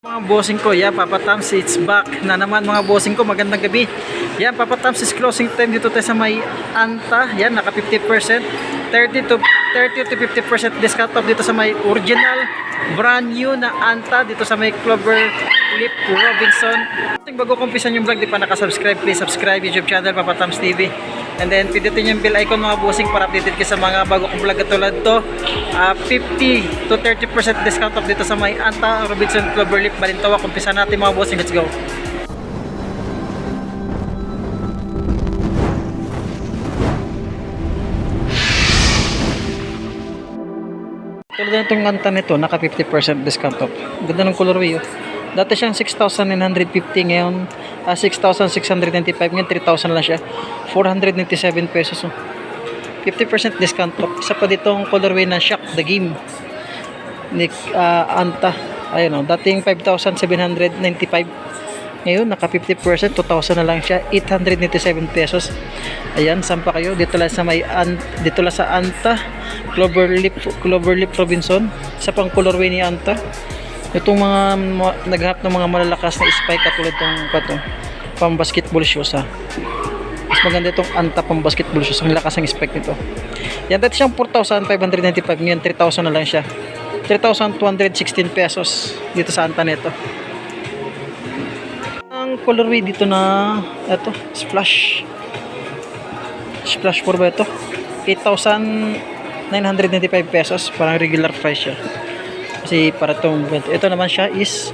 Mga bossing ko, yan, Papa Tams, it's back na naman mga bossing ko, magandang gabi. Yan, Papa Tams is closing time dito tayo sa may Anta, yan, naka 50%, 30 to 30 to 50% discount off dito sa may original, brand new na Anta dito sa may Clover Lip Robinson. Bago kumpisan yung vlog, di pa nakasubscribe, please subscribe YouTube channel, Papa Tams TV. And then, pindutin yung bell icon mga bossing para updated kayo sa mga bago kong vlog katulad to. Ah, 50 to 30% discount off dito sa may Anta Robinson Clover Lip Balintawa. Kumpisa natin mga bossing, let's go. Tulad na itong Anta nito, naka 50% discount off. Ganda ng colorway oh. Dati siyang 6,950 ngayon, ah, 6,695 ngayon 3,000 lang siya. 497 pesos oh. 50% discount off. Isa pa ditong colorway na Shock the Game. Ni ah, Anta. Ayun oh, dating 5,795. Ngayon, naka 50%, 2,000 na lang siya, 897 pesos. Ayan, saan pa kayo? Dito lang sa may, an, dito lang sa Anta, Cloverleaf, Cloverleaf Robinson. Sa pang colorway ni Anta. Itong mga, mga naghanap ng mga malalakas na spike katulad itong pato, pang basketball shoes ha. Mas maganda itong Anta pang basketball shoes. Ang lakas ng spike nito. Yan, dati siyang 4,595. Ngayon, 3,000 na lang siya. 3,216 pesos dito sa Anta nito ang colorway dito na ito, splash splash 4 ba ito 8,995 pesos parang regular price siya kasi para itong ito naman siya is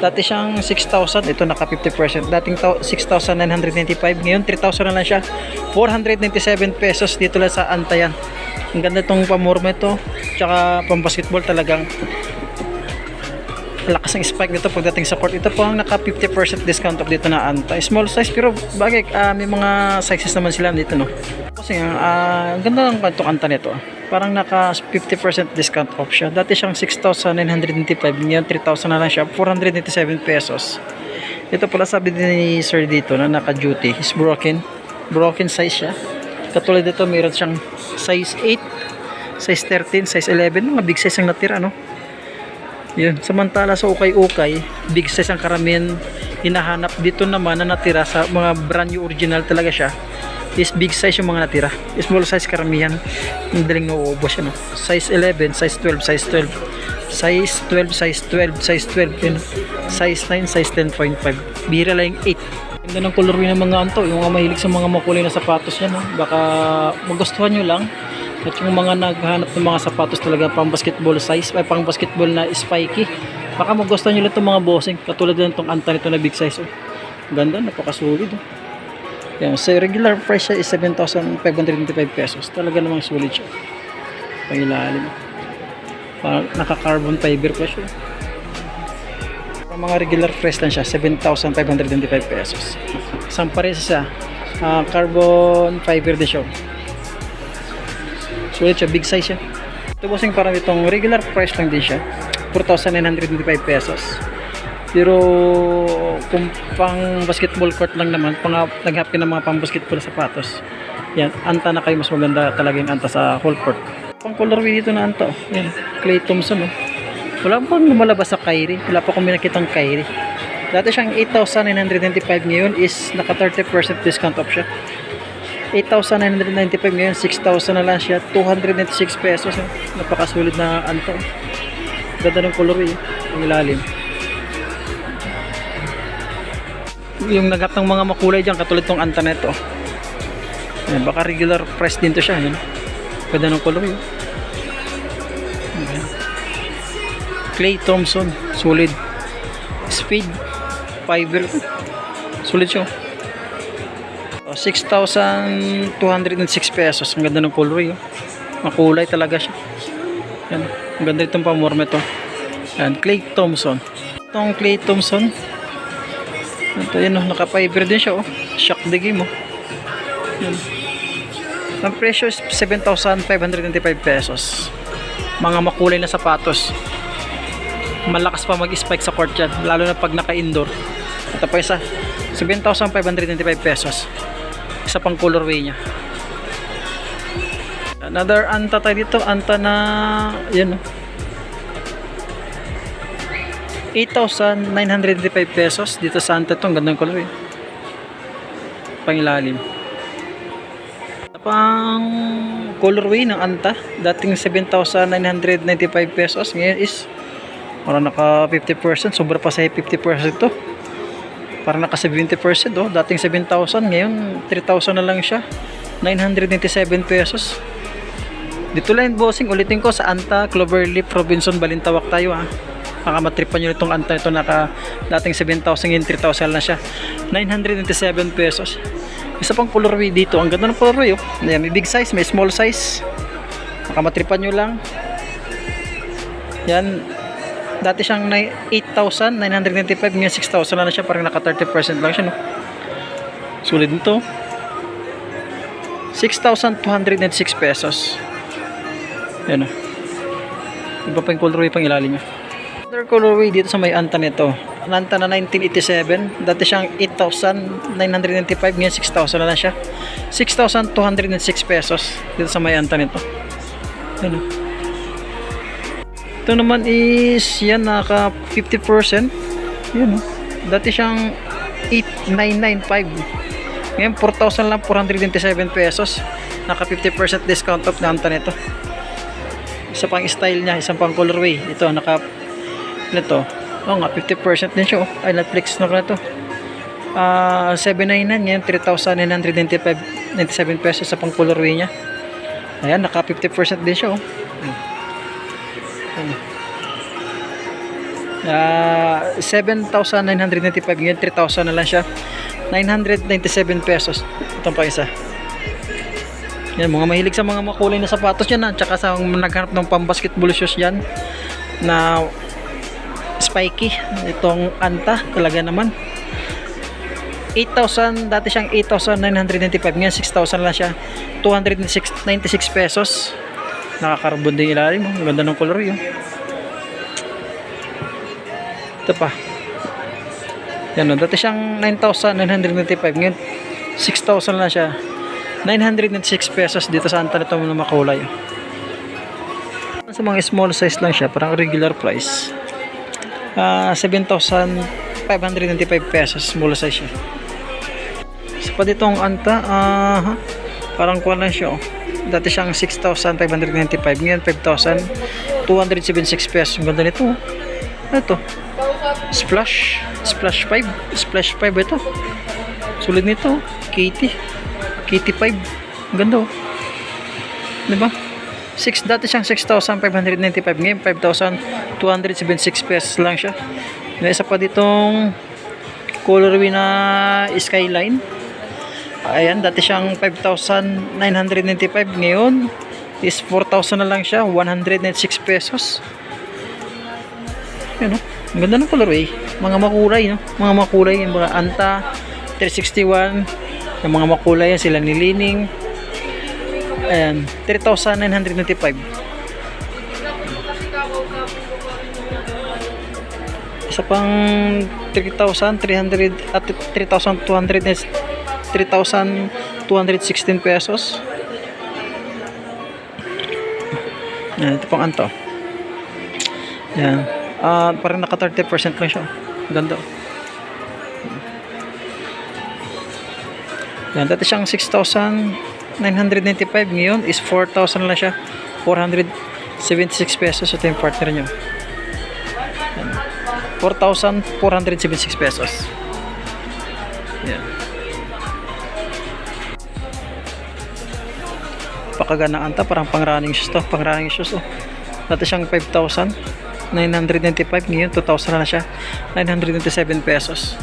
dati siyang 6,000 ito naka 50% dating tao- 6,995 ngayon 3,000 na lang siya. 497 pesos dito lang sa Antayan. Ang ganda itong pamorma ito. Tsaka pang basketball talagang lakas ng spike nito pagdating sa court. Ito po ang naka 50% discount off dito na Anta. Small size pero bagay ah, may mga sizes naman sila dito no. Kasi ah, ang ganda ng kantong Anta nito. Parang naka 50% discount off siya. Dati siyang 6,995 ngayon 3,000 na lang siya. 497 pesos. Ito pala sabi din ni sir dito na naka duty is broken. Broken size siya. Katulad dito mayroon siyang size 8, size 13, size 11. Mga big size ang natira no. Yun. Samantala sa ukay-ukay, big size ang karamihan hinahanap. Dito naman na natira sa mga brand new original talaga siya is big size yung mga natira. Small size karamihan. Madaling nauubos yan. No? Size 11, size 12, size 12. Size 12, size 12, size 12. Yun. Size 9, size 10.5. Bira lang yung 8. Ganda ng colorway ng mga anto. Yung mga mahilig sa mga makulay na sapatos yan. No? Baka magustuhan nyo lang. At yung mga naghahanap ng mga sapatos talaga pang basketball size, ay pang basketball na spiky. Baka magustuhan nyo lang itong mga bossing. Katulad din itong anta nito na big size. Oh. Ganda, napakasulit. Oh. Yan, sa regular price siya is 7,525 pesos. Talaga namang sulit siya. Pangilalim. Parang naka-carbon fiber pa siya. Ang mga regular price lang siya, 7,525 pesos. Isang pares siya. ah, carbon fiber din siya. Sulit siya, big size siya. Ito bossing parang itong regular price lang din siya. 4,925 pesos. Pero kung pang basketball court lang naman, pang naghap ka ng mga pang basketball sapatos. Yan, anta na kayo mas maganda talaga yung anta sa whole court. Pang colorway dito na anta. oh. Yan, Clay Thompson. Oh. Wala pang lumalabas sa Kyrie. Wala pa akong nakitang Kyrie. Dati siyang 8,995 ngayon is naka 30% discount off siya. 8,995 ngayon, 6,000 na lang siya, 296 pesos. Napakasulit na anto. Ganda ng color eh, ang ilalim. Yung naghat ng mga makulay dyan, katulad tong anta neto. Yan, baka regular price din to siya. Yan. Ganda ng color eh. Yan. Clay Thompson, solid. Speed, fiber. Solid siya. Oh, 6,206 pesos. Ang ganda ng colorway. Oh. Makulay talaga siya. Yan. Ang ganda itong pamorme to. Yan. Clay Thompson. Itong Clay Thompson. Ito yan. Oh. Naka-fiber din siya. Oh. Shock the game. Oh. Yan. Ang presyo is 7,525 pesos. Mga makulay na sapatos. Malakas pa mag-spike sa court yan. Lalo na pag naka-indoor. Ito pa isa. 7,525 pesos isa pang colorway niya another anta tayo dito anta na yun oh. 8,995 pesos dito sa Anta to. Ang gandang color eh. Pangilalim. Pang colorway ng Anta, dating 7,995 pesos, ngayon is parang naka 50%, sobra pa sa 50% to. Parang naka 70% oh, dating 7,000, ngayon 3,000 na lang siya. 997 pesos. Dito lang bossing, ulitin ko sa Anta, Cloverleaf, Robinson, Balintawak tayo ha. Baka matripan nyo itong Anta ito naka dating 7,000 ngayon 3,000 na siya. 997 pesos. Isa pang colorway dito. Ang ganda ng colorway oh. Ayan, may big size, may small size. Baka matripan nyo lang. Yan. Dati siyang na- 8,995 ngayon 6,000 na, na siya. Parang naka 30% lang siya no. Sulit nito. 6,296 pesos. Yan o. Iba pa yung colorway pang ilalim niya. Other colorway dito sa may anta nito. Ang anta na 1987. Dati siyang 8,995. Ngayon 6,000 na lang siya. 6,206 pesos dito sa may anta nito. Yan o. Ito naman is yan naka 50%. Yan o. Dati siyang 8,995. Ngayon 4,000 lang 427 pesos. Naka 50% discount off na anta nito. Isa pang style niya, isang pang colorway. Ito naka nito. Oh nga 50% din siya. Oh. Ay Netflix na to. Ah, 799 ngayon 3,995 97 pesos sa pang colorway niya. Ayan, naka 50% din siya. Oh. Ayan. Ah, 7,995 ngayon 3,000 na lang siya. 997 pesos. Ito pa isa. Yan, mga mahilig sa mga makulay na sapatos yan at saka sa mga naghanap ng pang basketball shoes yan na spiky. Itong anta, talaga naman. 8,000, dati siyang 8,995 ngayon 6,000 lang siya 296 pesos nakakarbon din ilalim oh. Ang ganda ng color yun. Ito pa. Yan o, dati siyang 9,995 ngayon 6,000 lang siya. 906 pesos dito sa Anta nito na makulay sa mga small size lang siya parang regular price. Ah, 7,595 pesos small size siya. Sa pa ditong Anta ah, parang kuha lang siya oh. Dati siyang 6,595 ngayon 5,276 pesos ang ganda nito oh. ano ito Splash. Splash 5. Splash 5 ito. Sulit nito. Katie. Katie 5. Ang ganda oh. Diba? 6, dati siyang 6,595. Ngayon 5,276 pesos lang siya. May isa pa ditong colorway na skyline. Ayan, dati siyang 5,995. Ngayon is 4,000 na lang siya. 196 pesos. Yan oh. Ang ganda ng colorway. Mga makulay, no? Mga makulay, yung mga Anta 361, yung mga makulay yan sila nilining. Ayan, 3,995. Isa pang 3,300 at 3,200 is 3,216 pesos. Yan, ito pang anto. Yan. Ah, parang naka 30% lang siya. Ganda. Yan, dati siyang 6,995 ngayon is 4,000 lang siya. 476 pesos ito yung partner nyo. Yan. 4,476 pesos. Yan. Pakagana anta, parang pang running shoes to. Pang running shoes oh. Dati siyang 5,000. 995 ngayon 2,000 na siya 997 pesos.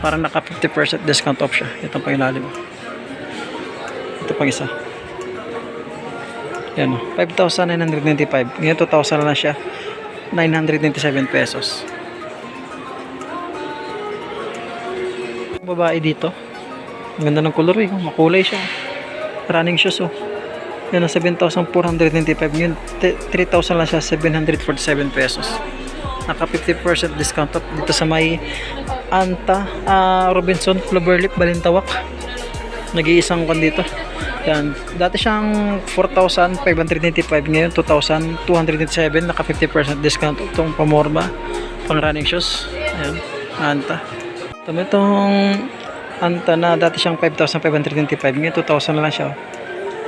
Parang naka 50% discount off siya. Ito pang ilalim. Ito pang isa. Yan o 5,995 ngayon 2,000 na siya 997 pesos. Babae dito ang ganda ng color eh. Makulay siya. Running shoes oh ang 7,495 yun 3,000 lang siya 747 pesos naka 50% discount off dito sa may Anta ah, Robinson Cloverleaf Balintawak nag-iisang kan dito yan dati siyang 4,595 ngayon 2,207 naka 50% discount itong pamorma pang running shoes. Ayan, Anta. Tama itong Anta na dati siyang 5,525. Ngayon 2,000 na lang siya.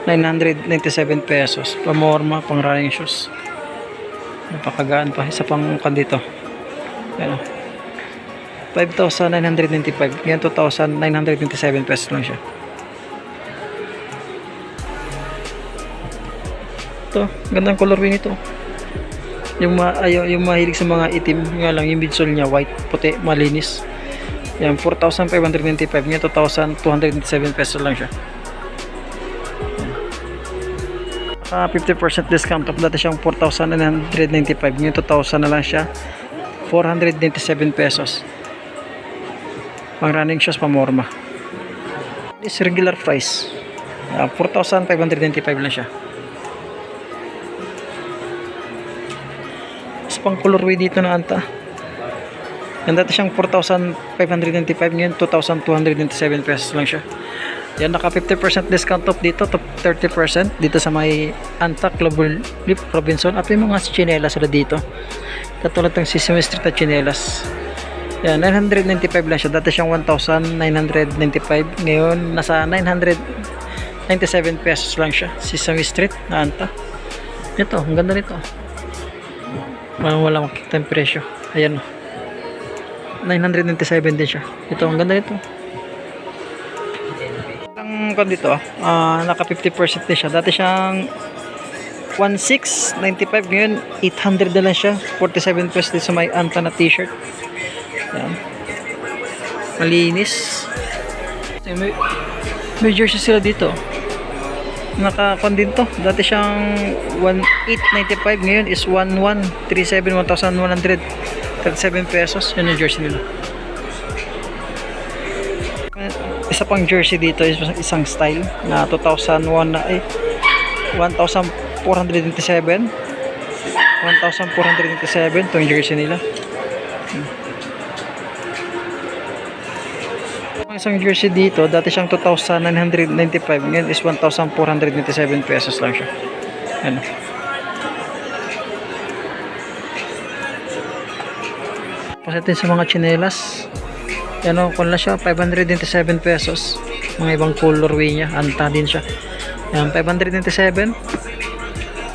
Oh. 997 pesos. Pamorma, pang running shoes. Napakagaan pa. Isa pang kan dito. Ayan. oh. 5,995. Ngayon 2,927 pesos lang siya. Ito, gandang colorway nito. Yung ma ayo yung mahilig sa mga itim, nga lang yung midsole niya white, puti, malinis. Yan 4,595 ngayon 2,227 pesos lang siya. Ah, 50% discount. Off dati siyang 4,995 ngayon 2,000 na lang siya. 497 pesos. Pang running shoes pamorma is regular price. Ah, 4,595 lang siya. Mas pang colorway dito na anta. Yan dati siyang 4,595 ngayon 2,297 pesos lang siya. Yan naka 50% discount off dito to 30% dito sa may Anta Global Leaf Robinson at may mga chinelas sila dito. Katulad ng Sesame Street na chinelas. Yan 995 lang siya. Dati siyang 1,995 ngayon nasa 997 pesos lang siya. Sesame Street na Anta. Ito, ang ganda nito. Parang wala makikita yung presyo. Ayan o. 997 din siya. Ito, ang ganda nito. Ang kan dito, ah, naka 50% din siya. Dati siyang 1695 ngayon 800 na lang siya. 47 pesos din sa may anta na t-shirt. Ayan. Malinis. May, may jersey sila dito naka-con din to. Dati siyang 1,895 ngayon is 1,137 1,137 pesos. Yun yung jersey nila. Isa pang jersey dito is isang style na 2001 na ay 1,427 1,427 itong jersey nila. Ang isang jersey dito, dati siyang 2,995, ngayon is 1,497 pesos lang siya. Ano? Pasatin sa mga chinelas. Ano, kung lang siya, 597 pesos. Mga ibang colorway niya, anta din siya. Yan, 597.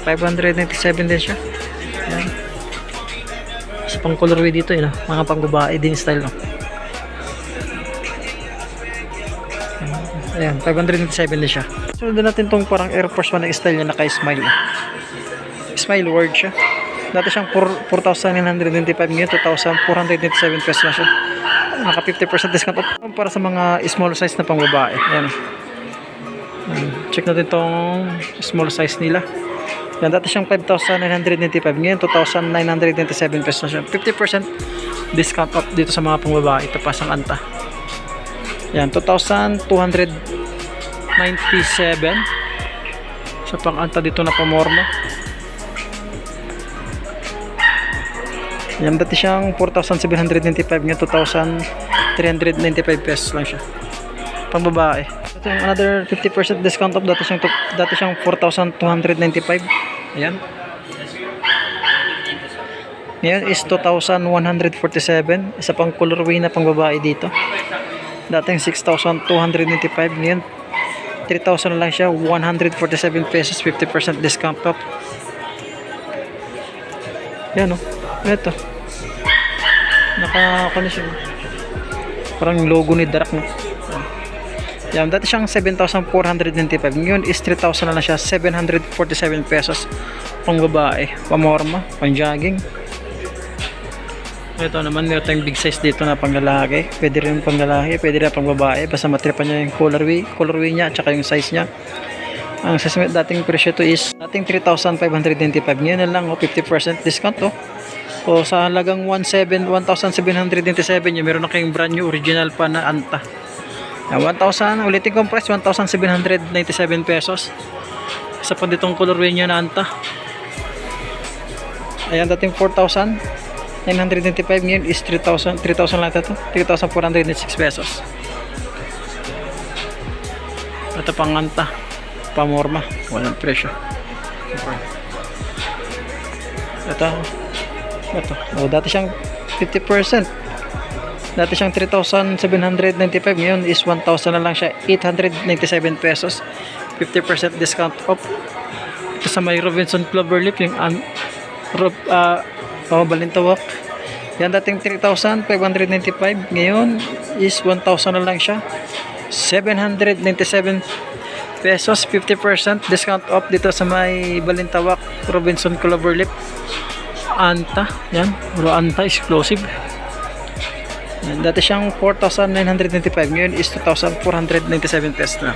597 din siya. Yan. Sa pang colorway dito, yun, ah. mga pang babae din style, no? Ayan, 597 na siya. Sunod natin tong parang Air Force One na style niya naka-smile. Smile word siya. Dati siyang 4 4,995 ngayon, 2,497 pesos na siya. Naka 50% discount off para sa mga small size na pang babae. Ayan. Check natin tong small size nila. Yan, dati siyang 5,995 ngayon, 2,997 pesos na siya. 50% discount off dito sa mga pang babae. Ito pa sang anta. Yan, 2,297. Sa pang-anta dito na pamorma. Yan, dati siyang 4,795 ngayon 2,395 pesos lang siya. Pang babae. Ito yung another 50% discount off. Dati siyang, dati siyang 4,295. Ayan. Ngayon is 2,147. Isa pang colorway na pang babae dito. Dating 6,295 ngayon 3,000 lang siya 147 pesos 50% discount off yan o ito naka ano siya parang logo ni Darak no yan dati siyang 7,495 ngayon is 3,000 na lang siya 747 pesos pang babae pamorma pang jogging ito naman, meron tayong big size dito na panglalaki. Pwede rin pang lalaki, pwede rin pang babae. Basta matripan niya yung colorway, colorway niya at saka yung size niya. Ang sasimit dating presyo to is dating 3,595. Ngayon na lang, oh, 50% discount to. O sa halagang 17, 1,797 yun, meron na kayong brand new original pa na Anta. Yan, 1,000, ulitin ko ang price, 1,797 pesos. Isa pa ditong colorway niya na Anta. Ayan, dating 4,000. 995 ngayon is 3,000 3,000 lang ito 3,406 pesos ito panganta pamorma walang presyo ito ito oh, dati siyang 50%. Dati siyang 3,795, ngayon is 1,000 na lang siya, 897 pesos. 50% discount off. Ito sa may Robinson Cloverleaf, yung an, Rob, uh, oh, Balintawak. Yan dating 3,595, ngayon is 1,000 na lang siya. 797 pesos, 50% discount off dito sa may Balintawak, Robinson Cloverleaf. Anta, yan, puro Anta exclusive. Yan, dati siyang 4,995, ngayon is 2,497 pesos na.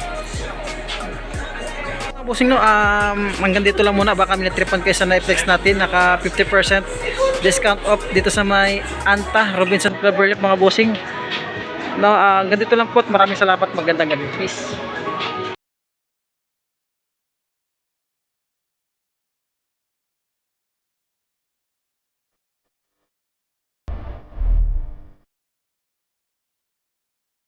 Mga Bossing no, um, hanggang dito lang muna, baka minatripan kayo sa Netflix natin, naka 50% discount off dito sa may Anta, Robinson Cloverleaf mga bossing. No, ah, hanggang dito lang po at maraming salamat, magandang gabi. Peace.